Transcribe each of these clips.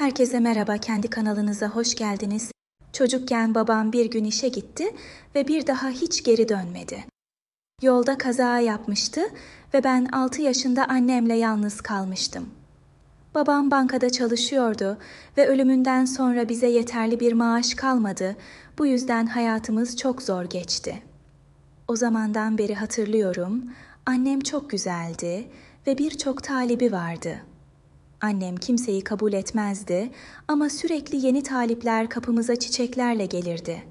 Herkese merhaba, kendi kanalınıza hoş geldiniz. Çocukken babam bir gün işe gitti ve bir daha hiç geri dönmedi. Yolda kaza yapmıştı ve ben 6 yaşında annemle yalnız kalmıştım. Babam bankada çalışıyordu ve ölümünden sonra bize yeterli bir maaş kalmadı. Bu yüzden hayatımız çok zor geçti. O zamandan beri hatırlıyorum, annem çok güzeldi ve birçok talibi vardı.'' Annem kimseyi kabul etmezdi ama sürekli yeni talipler kapımıza çiçeklerle gelirdi.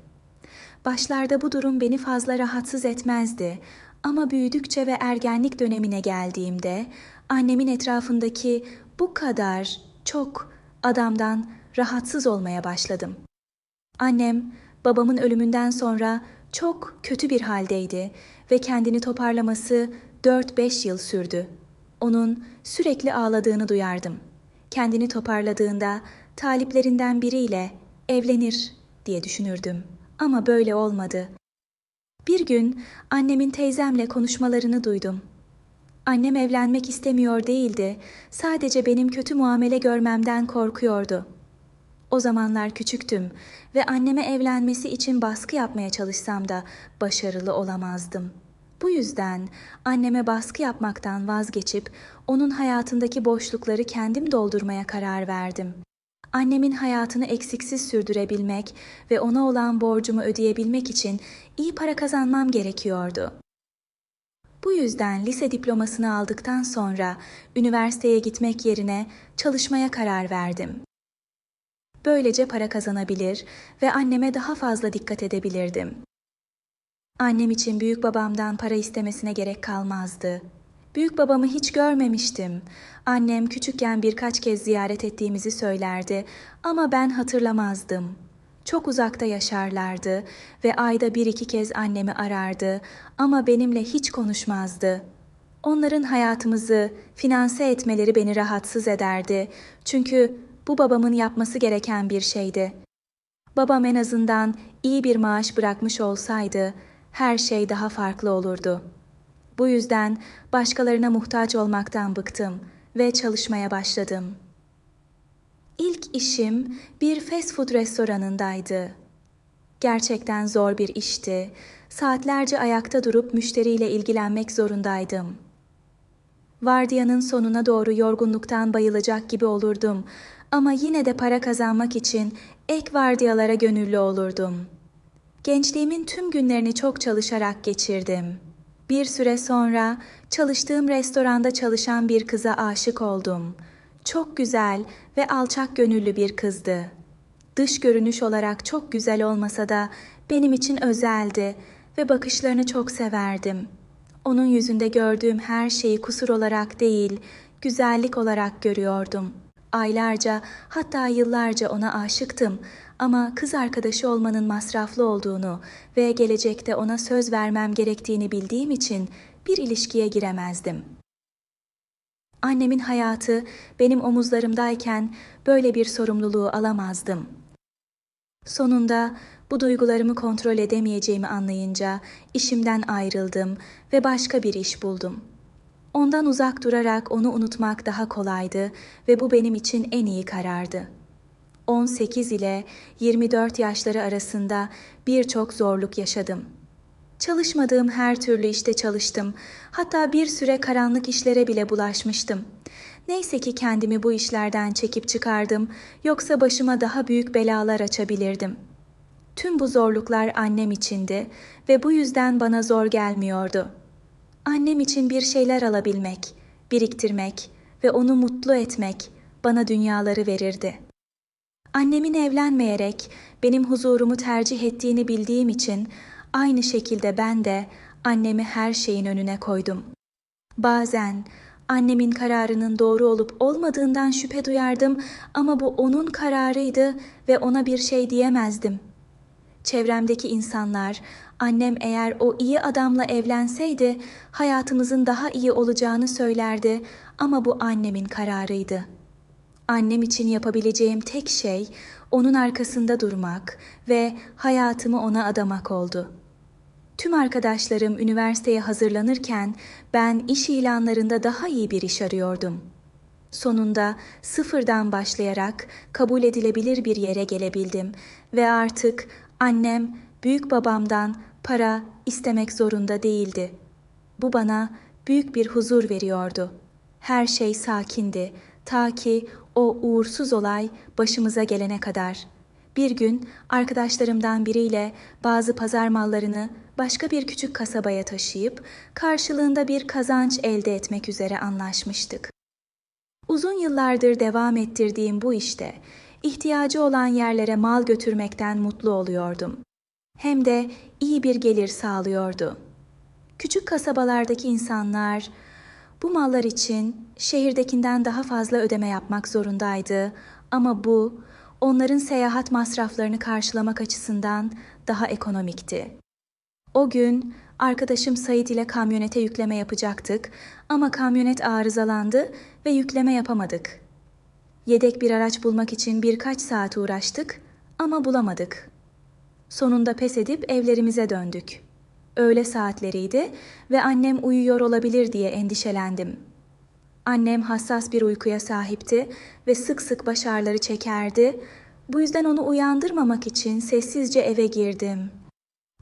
Başlarda bu durum beni fazla rahatsız etmezdi ama büyüdükçe ve ergenlik dönemine geldiğimde annemin etrafındaki bu kadar çok adamdan rahatsız olmaya başladım. Annem babamın ölümünden sonra çok kötü bir haldeydi ve kendini toparlaması 4-5 yıl sürdü. Onun sürekli ağladığını duyardım. Kendini toparladığında taliplerinden biriyle evlenir diye düşünürdüm. Ama böyle olmadı. Bir gün annemin teyzemle konuşmalarını duydum. Annem evlenmek istemiyor değildi. Sadece benim kötü muamele görmemden korkuyordu. O zamanlar küçüktüm ve anneme evlenmesi için baskı yapmaya çalışsam da başarılı olamazdım.'' Bu yüzden anneme baskı yapmaktan vazgeçip onun hayatındaki boşlukları kendim doldurmaya karar verdim. Annemin hayatını eksiksiz sürdürebilmek ve ona olan borcumu ödeyebilmek için iyi para kazanmam gerekiyordu. Bu yüzden lise diplomasını aldıktan sonra üniversiteye gitmek yerine çalışmaya karar verdim. Böylece para kazanabilir ve anneme daha fazla dikkat edebilirdim. Annem için büyük babamdan para istemesine gerek kalmazdı. Büyük babamı hiç görmemiştim. Annem küçükken birkaç kez ziyaret ettiğimizi söylerdi ama ben hatırlamazdım. Çok uzakta yaşarlardı ve ayda bir iki kez annemi arardı ama benimle hiç konuşmazdı. Onların hayatımızı finanse etmeleri beni rahatsız ederdi. Çünkü bu babamın yapması gereken bir şeydi. Babam en azından iyi bir maaş bırakmış olsaydı her şey daha farklı olurdu. Bu yüzden başkalarına muhtaç olmaktan bıktım ve çalışmaya başladım. İlk işim bir fast food restoranındaydı. Gerçekten zor bir işti. Saatlerce ayakta durup müşteriyle ilgilenmek zorundaydım. Vardiyanın sonuna doğru yorgunluktan bayılacak gibi olurdum ama yine de para kazanmak için ek vardiyalara gönüllü olurdum.'' Gençliğimin tüm günlerini çok çalışarak geçirdim. Bir süre sonra çalıştığım restoranda çalışan bir kıza aşık oldum. Çok güzel ve alçak gönüllü bir kızdı. Dış görünüş olarak çok güzel olmasa da benim için özeldi ve bakışlarını çok severdim. Onun yüzünde gördüğüm her şeyi kusur olarak değil, güzellik olarak görüyordum. Aylarca hatta yıllarca ona aşıktım ama kız arkadaşı olmanın masraflı olduğunu ve gelecekte ona söz vermem gerektiğini bildiğim için bir ilişkiye giremezdim. Annemin hayatı benim omuzlarımdayken böyle bir sorumluluğu alamazdım. Sonunda bu duygularımı kontrol edemeyeceğimi anlayınca işimden ayrıldım ve başka bir iş buldum. Ondan uzak durarak onu unutmak daha kolaydı ve bu benim için en iyi karardı.'' 18 ile 24 yaşları arasında birçok zorluk yaşadım. Çalışmadığım her türlü işte çalıştım. Hatta bir süre karanlık işlere bile bulaşmıştım. Neyse ki kendimi bu işlerden çekip çıkardım, yoksa başıma daha büyük belalar açabilirdim. Tüm bu zorluklar annem içindi ve bu yüzden bana zor gelmiyordu. Annem için bir şeyler alabilmek, biriktirmek ve onu mutlu etmek bana dünyaları verirdi.'' Annemin evlenmeyerek benim huzurumu tercih ettiğini bildiğim için aynı şekilde ben de annemi her şeyin önüne koydum. Bazen annemin kararının doğru olup olmadığından şüphe duyardım ama bu onun kararıydı ve ona bir şey diyemezdim. Çevremdeki insanlar annem eğer o iyi adamla evlenseydi hayatımızın daha iyi olacağını söylerdi ama bu annemin kararıydı.'' Annem için yapabileceğim tek şey onun arkasında durmak ve hayatımı ona adamak oldu. Tüm arkadaşlarım üniversiteye hazırlanırken ben iş ilanlarında daha iyi bir iş arıyordum. Sonunda sıfırdan başlayarak kabul edilebilir bir yere gelebildim ve artık annem büyük babamdan para istemek zorunda değildi. Bu bana büyük bir huzur veriyordu. Her şey sakindi ta ki o uğursuz olay başımıza gelene kadar. Bir gün arkadaşlarımdan biriyle bazı pazar mallarını başka bir küçük kasabaya taşıyıp karşılığında bir kazanç elde etmek üzere anlaşmıştık. Uzun yıllardır devam ettirdiğim bu işte ihtiyacı olan yerlere mal götürmekten mutlu oluyordum. Hem de iyi bir gelir sağlıyordu. Küçük kasabalardaki insanlar bu mallar için şehirdekinden daha fazla ödeme yapmak zorundaydı ama bu onların seyahat masraflarını karşılamak açısından daha ekonomikti. O gün arkadaşım Sait ile kamyonete yükleme yapacaktık ama kamyonet arızalandı ve yükleme yapamadık. Yedek bir araç bulmak için birkaç saat uğraştık ama bulamadık. Sonunda pes edip evlerimize döndük. Öğle saatleriydi ve annem uyuyor olabilir diye endişelendim. Annem hassas bir uykuya sahipti ve sık sık baş ağrıları çekerdi. Bu yüzden onu uyandırmamak için sessizce eve girdim.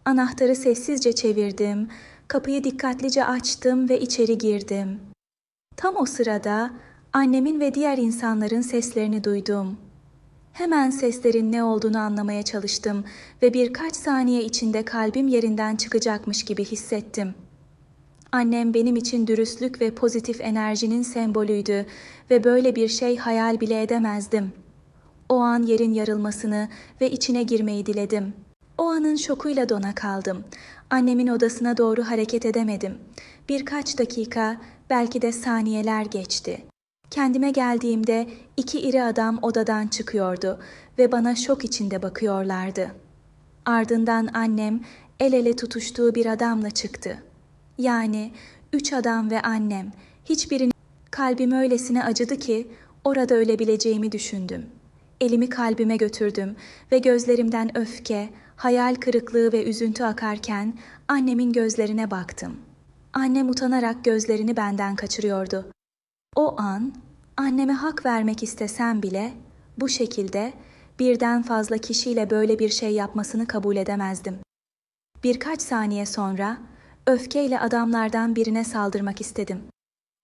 Anahtarı sessizce çevirdim, kapıyı dikkatlice açtım ve içeri girdim. Tam o sırada annemin ve diğer insanların seslerini duydum. Hemen seslerin ne olduğunu anlamaya çalıştım ve birkaç saniye içinde kalbim yerinden çıkacakmış gibi hissettim. Annem benim için dürüstlük ve pozitif enerjinin sembolüydü ve böyle bir şey hayal bile edemezdim. O an yerin yarılmasını ve içine girmeyi diledim. O anın şokuyla dona kaldım. Annemin odasına doğru hareket edemedim. Birkaç dakika, belki de saniyeler geçti. Kendime geldiğimde iki iri adam odadan çıkıyordu ve bana şok içinde bakıyorlardı. Ardından annem el ele tutuştuğu bir adamla çıktı. Yani üç adam ve annem hiçbirinin kalbim öylesine acıdı ki orada ölebileceğimi düşündüm. Elimi kalbime götürdüm ve gözlerimden öfke, hayal kırıklığı ve üzüntü akarken annemin gözlerine baktım. Annem utanarak gözlerini benden kaçırıyordu. O an anneme hak vermek istesem bile bu şekilde birden fazla kişiyle böyle bir şey yapmasını kabul edemezdim. Birkaç saniye sonra öfkeyle adamlardan birine saldırmak istedim.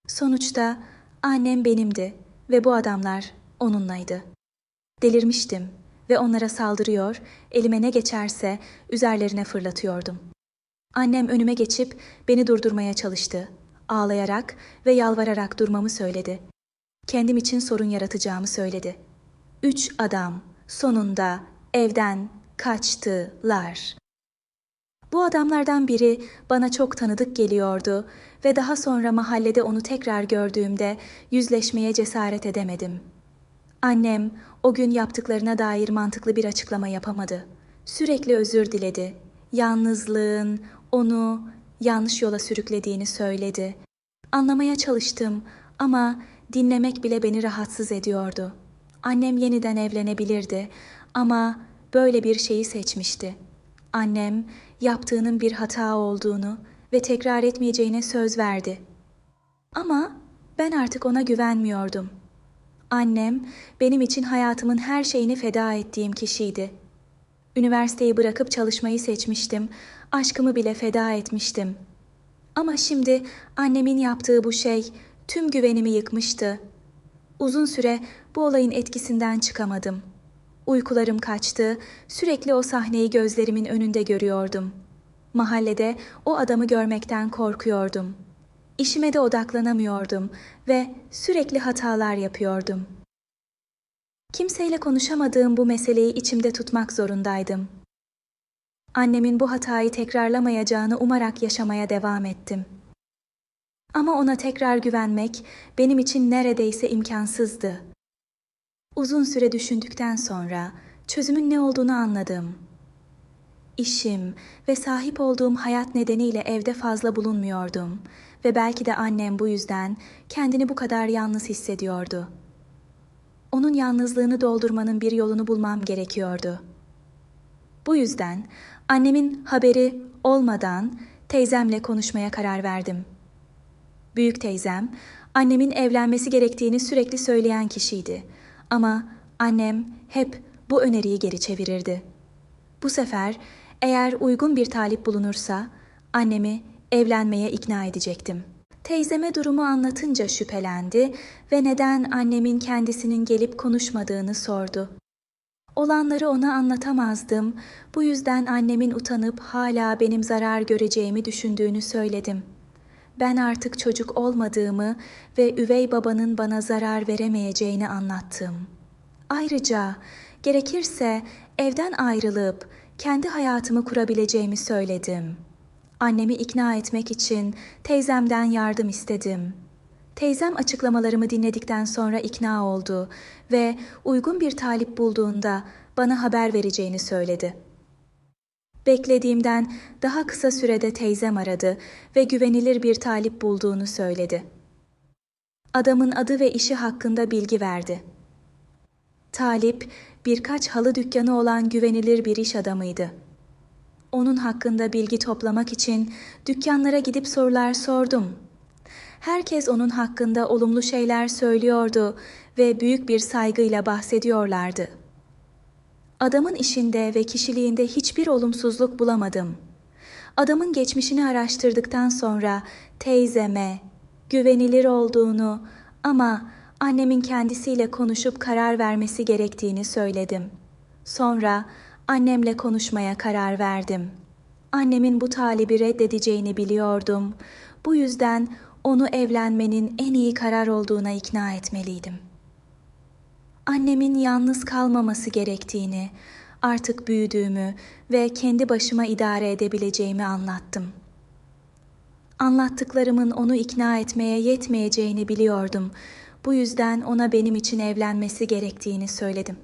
Sonuçta annem benimdi ve bu adamlar onunlaydı. Delirmiştim ve onlara saldırıyor, elime ne geçerse üzerlerine fırlatıyordum. Annem önüme geçip beni durdurmaya çalıştı. Ağlayarak ve yalvararak durmamı söyledi. Kendim için sorun yaratacağımı söyledi. Üç adam sonunda evden kaçtılar. Bu adamlardan biri bana çok tanıdık geliyordu ve daha sonra mahallede onu tekrar gördüğümde yüzleşmeye cesaret edemedim. Annem o gün yaptıklarına dair mantıklı bir açıklama yapamadı. Sürekli özür diledi. Yalnızlığın onu yanlış yola sürüklediğini söyledi. Anlamaya çalıştım ama dinlemek bile beni rahatsız ediyordu. Annem yeniden evlenebilirdi ama böyle bir şeyi seçmişti. Annem yaptığının bir hata olduğunu ve tekrar etmeyeceğine söz verdi. Ama ben artık ona güvenmiyordum. Annem benim için hayatımın her şeyini feda ettiğim kişiydi. Üniversiteyi bırakıp çalışmayı seçmiştim. Aşkımı bile feda etmiştim. Ama şimdi annemin yaptığı bu şey tüm güvenimi yıkmıştı. Uzun süre bu olayın etkisinden çıkamadım. Uykularım kaçtı, sürekli o sahneyi gözlerimin önünde görüyordum. Mahallede o adamı görmekten korkuyordum. İşime de odaklanamıyordum ve sürekli hatalar yapıyordum. Kimseyle konuşamadığım bu meseleyi içimde tutmak zorundaydım. Annemin bu hatayı tekrarlamayacağını umarak yaşamaya devam ettim. Ama ona tekrar güvenmek benim için neredeyse imkansızdı. Uzun süre düşündükten sonra çözümün ne olduğunu anladım. İşim ve sahip olduğum hayat nedeniyle evde fazla bulunmuyordum ve belki de annem bu yüzden kendini bu kadar yalnız hissediyordu. Onun yalnızlığını doldurmanın bir yolunu bulmam gerekiyordu. Bu yüzden annemin haberi olmadan teyzemle konuşmaya karar verdim. Büyük teyzem Annemin evlenmesi gerektiğini sürekli söyleyen kişiydi. Ama annem hep bu öneriyi geri çevirirdi. Bu sefer eğer uygun bir talip bulunursa annemi evlenmeye ikna edecektim. Teyzeme durumu anlatınca şüphelendi ve neden annemin kendisinin gelip konuşmadığını sordu. Olanları ona anlatamazdım. Bu yüzden annemin utanıp hala benim zarar göreceğimi düşündüğünü söyledim. Ben artık çocuk olmadığımı ve üvey babanın bana zarar veremeyeceğini anlattım. Ayrıca gerekirse evden ayrılıp kendi hayatımı kurabileceğimi söyledim. Annemi ikna etmek için teyzemden yardım istedim. Teyzem açıklamalarımı dinledikten sonra ikna oldu ve uygun bir talip bulduğunda bana haber vereceğini söyledi. Beklediğimden daha kısa sürede teyzem aradı ve güvenilir bir talip bulduğunu söyledi. Adamın adı ve işi hakkında bilgi verdi. Talip birkaç halı dükkanı olan güvenilir bir iş adamıydı. Onun hakkında bilgi toplamak için dükkanlara gidip sorular sordum. Herkes onun hakkında olumlu şeyler söylüyordu ve büyük bir saygıyla bahsediyorlardı. Adamın işinde ve kişiliğinde hiçbir olumsuzluk bulamadım. Adamın geçmişini araştırdıktan sonra teyzeme güvenilir olduğunu ama annemin kendisiyle konuşup karar vermesi gerektiğini söyledim. Sonra annemle konuşmaya karar verdim. Annemin bu talibi reddedeceğini biliyordum. Bu yüzden onu evlenmenin en iyi karar olduğuna ikna etmeliydim. Annemin yalnız kalmaması gerektiğini, artık büyüdüğümü ve kendi başıma idare edebileceğimi anlattım. Anlattıklarımın onu ikna etmeye yetmeyeceğini biliyordum. Bu yüzden ona benim için evlenmesi gerektiğini söyledim.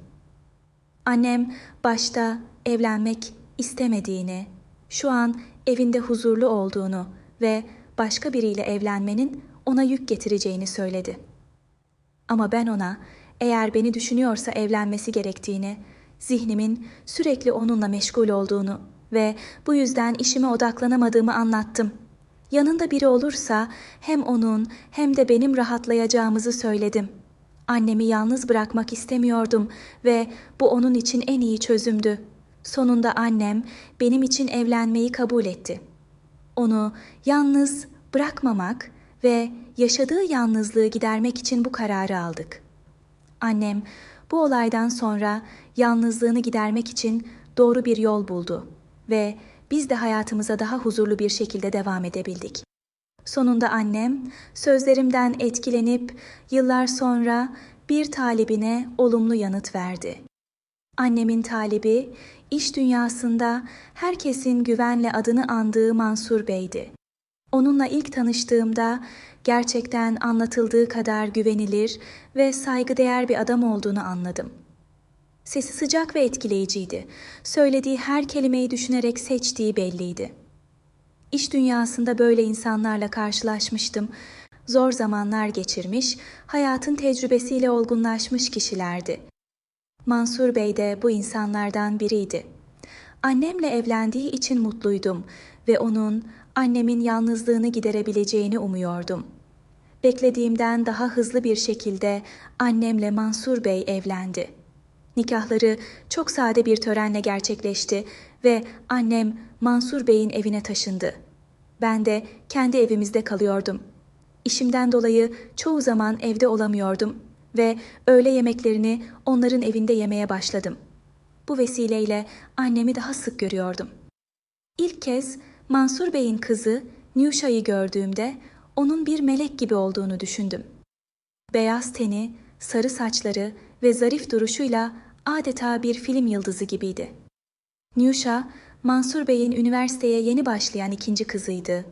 Annem başta evlenmek istemediğini, şu an evinde huzurlu olduğunu ve başka biriyle evlenmenin ona yük getireceğini söyledi. Ama ben ona eğer beni düşünüyorsa evlenmesi gerektiğini, zihnimin sürekli onunla meşgul olduğunu ve bu yüzden işime odaklanamadığımı anlattım. Yanında biri olursa hem onun hem de benim rahatlayacağımızı söyledim. Annemi yalnız bırakmak istemiyordum ve bu onun için en iyi çözümdü. Sonunda annem benim için evlenmeyi kabul etti. Onu yalnız bırakmamak ve yaşadığı yalnızlığı gidermek için bu kararı aldık. Annem bu olaydan sonra yalnızlığını gidermek için doğru bir yol buldu ve biz de hayatımıza daha huzurlu bir şekilde devam edebildik. Sonunda annem sözlerimden etkilenip yıllar sonra bir talibine olumlu yanıt verdi. Annemin talibi iş dünyasında herkesin güvenle adını andığı Mansur Bey'di. Onunla ilk tanıştığımda gerçekten anlatıldığı kadar güvenilir ve saygıdeğer bir adam olduğunu anladım. Sesi sıcak ve etkileyiciydi. Söylediği her kelimeyi düşünerek seçtiği belliydi. İş dünyasında böyle insanlarla karşılaşmıştım. Zor zamanlar geçirmiş, hayatın tecrübesiyle olgunlaşmış kişilerdi. Mansur Bey de bu insanlardan biriydi. Annemle evlendiği için mutluydum ve onun annemin yalnızlığını giderebileceğini umuyordum. Beklediğimden daha hızlı bir şekilde annemle Mansur Bey evlendi. Nikahları çok sade bir törenle gerçekleşti ve annem Mansur Bey'in evine taşındı. Ben de kendi evimizde kalıyordum. İşimden dolayı çoğu zaman evde olamıyordum ve öğle yemeklerini onların evinde yemeye başladım. Bu vesileyle annemi daha sık görüyordum. İlk kez Mansur Bey'in kızı Nüşa'yı gördüğümde onun bir melek gibi olduğunu düşündüm. Beyaz teni, sarı saçları ve zarif duruşuyla adeta bir film yıldızı gibiydi. Nüşa, Mansur Bey'in üniversiteye yeni başlayan ikinci kızıydı.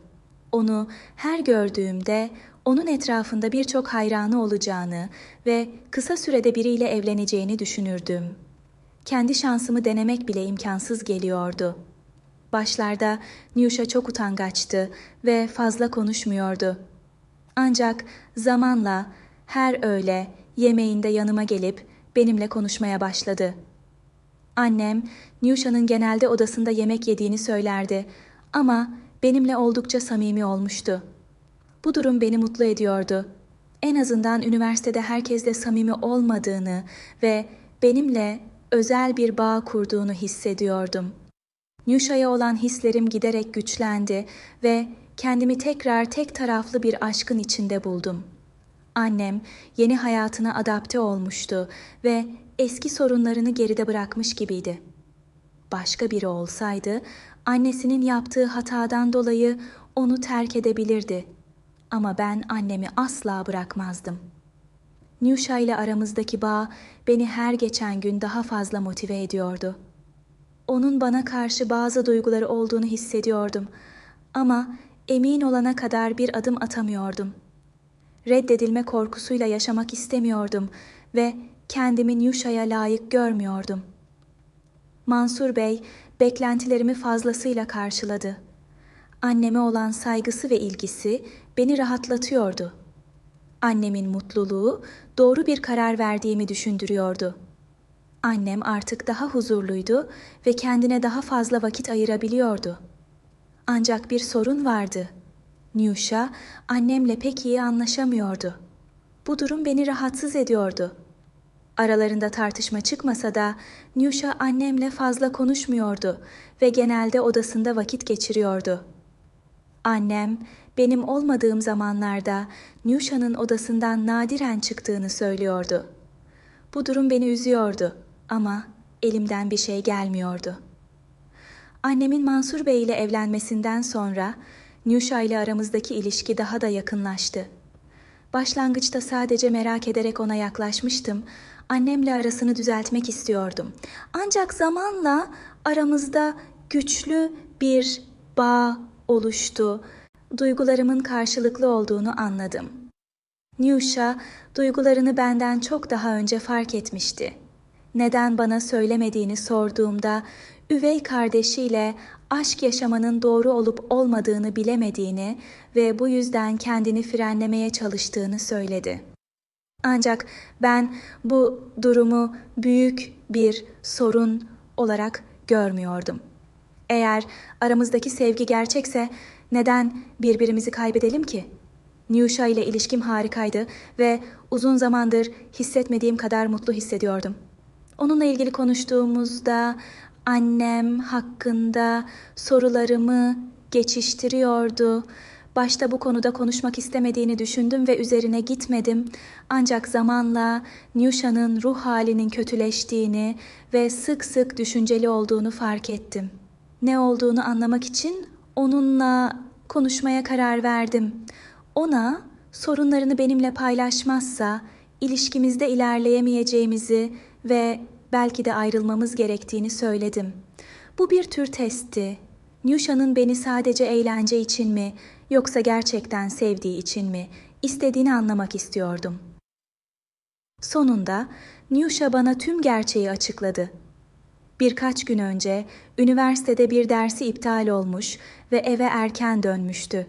Onu her gördüğümde onun etrafında birçok hayranı olacağını ve kısa sürede biriyle evleneceğini düşünürdüm. Kendi şansımı denemek bile imkansız geliyordu.'' Başlarda Niyuşa çok utangaçtı ve fazla konuşmuyordu. Ancak zamanla her öğle yemeğinde yanıma gelip benimle konuşmaya başladı. Annem Niyuşa'nın genelde odasında yemek yediğini söylerdi ama benimle oldukça samimi olmuştu. Bu durum beni mutlu ediyordu. En azından üniversitede herkesle samimi olmadığını ve benimle özel bir bağ kurduğunu hissediyordum. Nyusha'ya olan hislerim giderek güçlendi ve kendimi tekrar tek taraflı bir aşkın içinde buldum. Annem yeni hayatına adapte olmuştu ve eski sorunlarını geride bırakmış gibiydi. Başka biri olsaydı annesinin yaptığı hatadan dolayı onu terk edebilirdi. Ama ben annemi asla bırakmazdım. Nyusha ile aramızdaki bağ beni her geçen gün daha fazla motive ediyordu. Onun bana karşı bazı duyguları olduğunu hissediyordum ama emin olana kadar bir adım atamıyordum. Reddedilme korkusuyla yaşamak istemiyordum ve kendimi Nyusha'ya layık görmüyordum. Mansur Bey beklentilerimi fazlasıyla karşıladı. Anneme olan saygısı ve ilgisi beni rahatlatıyordu. Annemin mutluluğu doğru bir karar verdiğimi düşündürüyordu. Annem artık daha huzurluydu ve kendine daha fazla vakit ayırabiliyordu. Ancak bir sorun vardı. Nyusha annemle pek iyi anlaşamıyordu. Bu durum beni rahatsız ediyordu. Aralarında tartışma çıkmasa da Nyusha annemle fazla konuşmuyordu ve genelde odasında vakit geçiriyordu. Annem benim olmadığım zamanlarda Nyusha'nın odasından nadiren çıktığını söylüyordu. Bu durum beni üzüyordu ama elimden bir şey gelmiyordu. Annemin Mansur Bey ile evlenmesinden sonra Nyusha ile aramızdaki ilişki daha da yakınlaştı. Başlangıçta sadece merak ederek ona yaklaşmıştım. Annemle arasını düzeltmek istiyordum. Ancak zamanla aramızda güçlü bir bağ oluştu. Duygularımın karşılıklı olduğunu anladım. Nyusha duygularını benden çok daha önce fark etmişti. Neden bana söylemediğini sorduğumda üvey kardeşiyle aşk yaşamanın doğru olup olmadığını bilemediğini ve bu yüzden kendini frenlemeye çalıştığını söyledi. Ancak ben bu durumu büyük bir sorun olarak görmüyordum. Eğer aramızdaki sevgi gerçekse neden birbirimizi kaybedelim ki? Nyusha ile ilişkim harikaydı ve uzun zamandır hissetmediğim kadar mutlu hissediyordum. Onunla ilgili konuştuğumuzda annem hakkında sorularımı geçiştiriyordu. Başta bu konuda konuşmak istemediğini düşündüm ve üzerine gitmedim. Ancak zamanla Nyusha'nın ruh halinin kötüleştiğini ve sık sık düşünceli olduğunu fark ettim. Ne olduğunu anlamak için onunla konuşmaya karar verdim. Ona sorunlarını benimle paylaşmazsa ilişkimizde ilerleyemeyeceğimizi ve belki de ayrılmamız gerektiğini söyledim. Bu bir tür testti. Nyusha'nın beni sadece eğlence için mi yoksa gerçekten sevdiği için mi istediğini anlamak istiyordum. Sonunda Nyusha bana tüm gerçeği açıkladı. Birkaç gün önce üniversitede bir dersi iptal olmuş ve eve erken dönmüştü.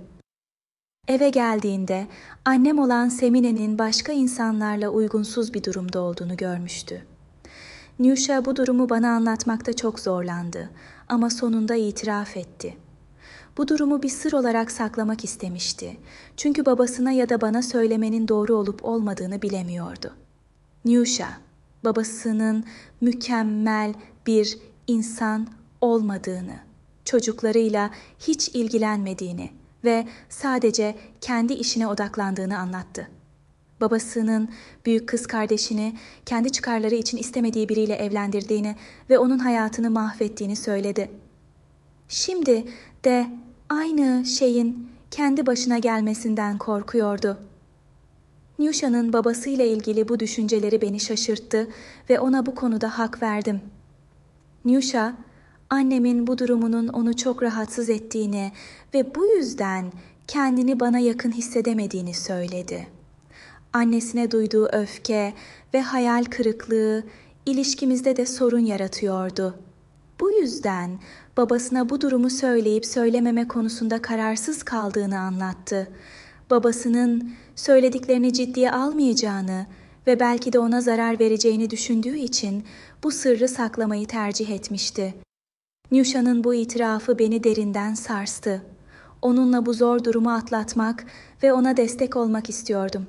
Eve geldiğinde annem olan Semine'nin başka insanlarla uygunsuz bir durumda olduğunu görmüştü. Nyusha bu durumu bana anlatmakta çok zorlandı ama sonunda itiraf etti. Bu durumu bir sır olarak saklamak istemişti. Çünkü babasına ya da bana söylemenin doğru olup olmadığını bilemiyordu. Nyusha, babasının mükemmel bir insan olmadığını, çocuklarıyla hiç ilgilenmediğini ve sadece kendi işine odaklandığını anlattı. Babasının büyük kız kardeşini kendi çıkarları için istemediği biriyle evlendirdiğini ve onun hayatını mahvettiğini söyledi. Şimdi de aynı şeyin kendi başına gelmesinden korkuyordu. Nyusha'nın babasıyla ilgili bu düşünceleri beni şaşırttı ve ona bu konuda hak verdim. Nyusha, annemin bu durumunun onu çok rahatsız ettiğini ve bu yüzden kendini bana yakın hissedemediğini söyledi. Annesine duyduğu öfke ve hayal kırıklığı ilişkimizde de sorun yaratıyordu. Bu yüzden babasına bu durumu söyleyip söylememe konusunda kararsız kaldığını anlattı. Babasının söylediklerini ciddiye almayacağını ve belki de ona zarar vereceğini düşündüğü için bu sırrı saklamayı tercih etmişti. Nyusha'nın bu itirafı beni derinden sarstı. Onunla bu zor durumu atlatmak ve ona destek olmak istiyordum.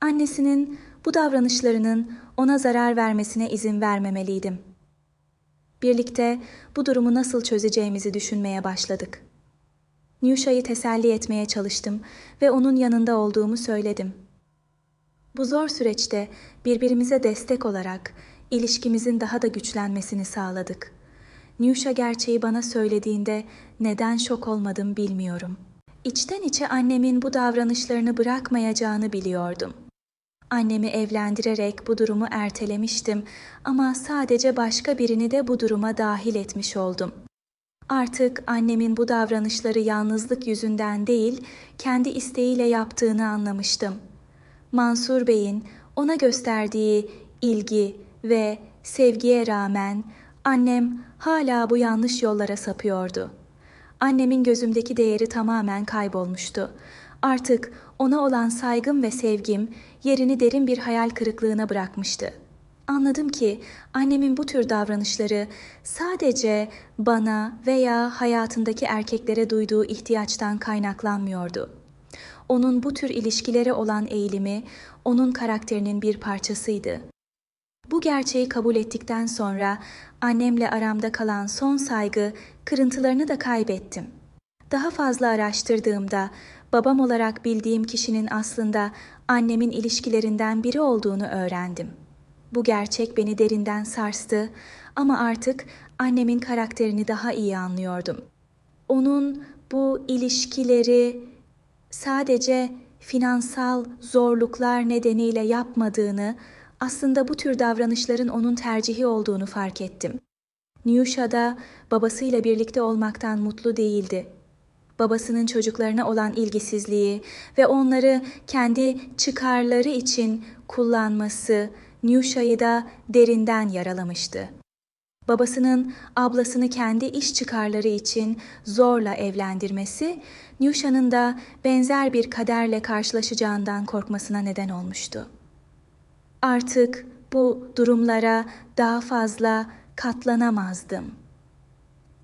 Annesinin bu davranışlarının ona zarar vermesine izin vermemeliydim. Birlikte bu durumu nasıl çözeceğimizi düşünmeye başladık. Newsha'yı teselli etmeye çalıştım ve onun yanında olduğumu söyledim. Bu zor süreçte birbirimize destek olarak ilişkimizin daha da güçlenmesini sağladık. Newsha gerçeği bana söylediğinde neden şok olmadım bilmiyorum. İçten içe annemin bu davranışlarını bırakmayacağını biliyordum. Annemi evlendirerek bu durumu ertelemiştim ama sadece başka birini de bu duruma dahil etmiş oldum. Artık annemin bu davranışları yalnızlık yüzünden değil, kendi isteğiyle yaptığını anlamıştım. Mansur Bey'in ona gösterdiği ilgi ve sevgiye rağmen annem hala bu yanlış yollara sapıyordu. Annemin gözümdeki değeri tamamen kaybolmuştu. Artık ona olan saygım ve sevgim yerini derin bir hayal kırıklığına bırakmıştı. Anladım ki annemin bu tür davranışları sadece bana veya hayatındaki erkeklere duyduğu ihtiyaçtan kaynaklanmıyordu. Onun bu tür ilişkilere olan eğilimi onun karakterinin bir parçasıydı. Bu gerçeği kabul ettikten sonra annemle aramda kalan son saygı kırıntılarını da kaybettim. Daha fazla araştırdığımda babam olarak bildiğim kişinin aslında annemin ilişkilerinden biri olduğunu öğrendim. Bu gerçek beni derinden sarstı ama artık annemin karakterini daha iyi anlıyordum. Onun bu ilişkileri sadece finansal zorluklar nedeniyle yapmadığını, aslında bu tür davranışların onun tercihi olduğunu fark ettim. Niyusha da babasıyla birlikte olmaktan mutlu değildi. Babasının çocuklarına olan ilgisizliği ve onları kendi çıkarları için kullanması Niyusha'yı da derinden yaralamıştı. Babasının ablasını kendi iş çıkarları için zorla evlendirmesi, Niyusha'nın da benzer bir kaderle karşılaşacağından korkmasına neden olmuştu. Artık bu durumlara daha fazla katlanamazdım.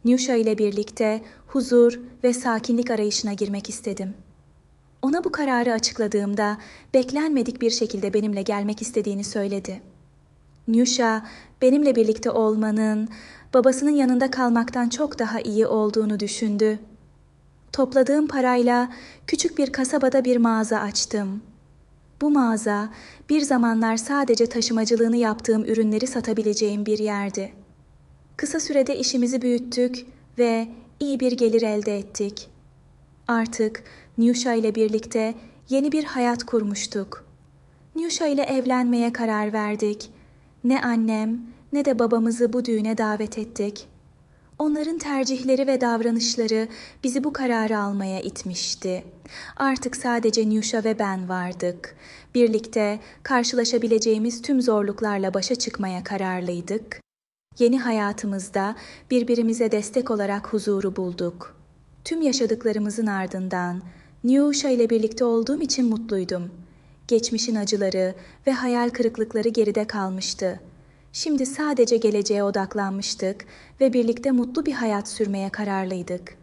Niyusha ile birlikte huzur ve sakinlik arayışına girmek istedim. Ona bu kararı açıkladığımda beklenmedik bir şekilde benimle gelmek istediğini söyledi. Niyusha benimle birlikte olmanın, babasının yanında kalmaktan çok daha iyi olduğunu düşündü. Topladığım parayla küçük bir kasabada bir mağaza açtım. Bu mağaza bir zamanlar sadece taşımacılığını yaptığım ürünleri satabileceğim bir yerdi. Kısa sürede işimizi büyüttük ve iyi bir gelir elde ettik. Artık Niyusha ile birlikte yeni bir hayat kurmuştuk. Niyusha ile evlenmeye karar verdik. Ne annem ne de babamızı bu düğüne davet ettik. Onların tercihleri ve davranışları bizi bu kararı almaya itmişti. Artık sadece Niyusha ve ben vardık. Birlikte karşılaşabileceğimiz tüm zorluklarla başa çıkmaya kararlıydık. Yeni hayatımızda birbirimize destek olarak huzuru bulduk. Tüm yaşadıklarımızın ardından Niyusha ile birlikte olduğum için mutluydum. Geçmişin acıları ve hayal kırıklıkları geride kalmıştı. Şimdi sadece geleceğe odaklanmıştık ve birlikte mutlu bir hayat sürmeye kararlıydık.